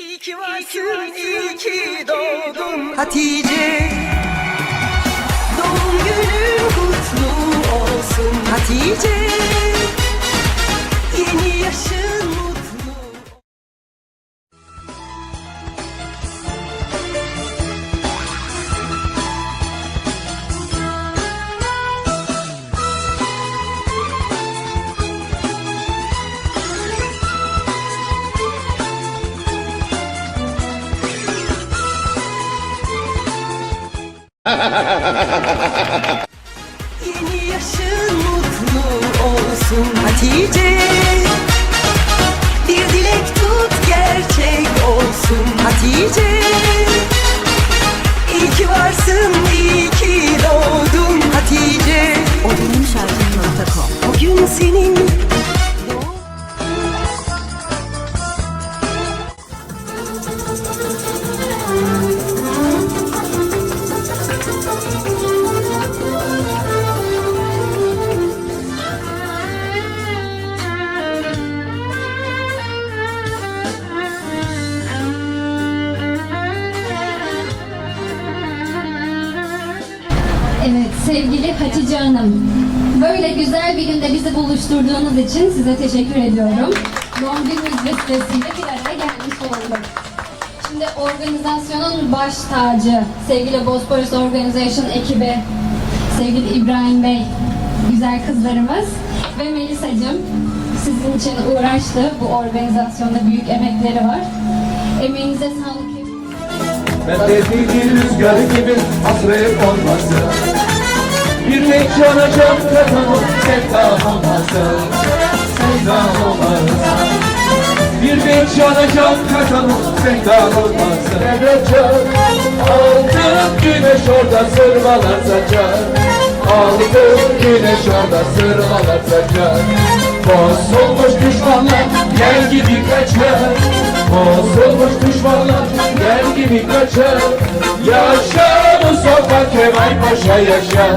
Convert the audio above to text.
İyi ki varsın, iyi ki doğdun. Hatice, Doğum günün kutlu olsun. Hatice, Yeni yaşın Yeni yaşın mutlu olsun Hatice, sevgili Hatice Hanım. Böyle güzel bir günde bizi buluşturduğunuz için size teşekkür ediyorum. Doğum gününüz vesilesiyle bir araya gelmiş olduk. Şimdi organizasyonun baş tacı, sevgili Bosporus Organization ekibi, sevgili İbrahim Bey, güzel kızlarımız ve Melisa'cığım sizin için uğraştı. Bu organizasyonda büyük emekleri var. Emeğinize sağlık. Ben de rüzgar gibi hasret olmasın Renk yanacak katanım sevda olmasın Sevda olmasın renk yanacak katanım sevda olmasın can Altın güneş orada sırmalar saçar Altın güneş orada sırmalar saçar Bozulmuş düşmanlar gel gibi kaçar Bozulmuş düşmanlar gel gibi kaçar Yaşa Mustafa Kemal Paşa yaşa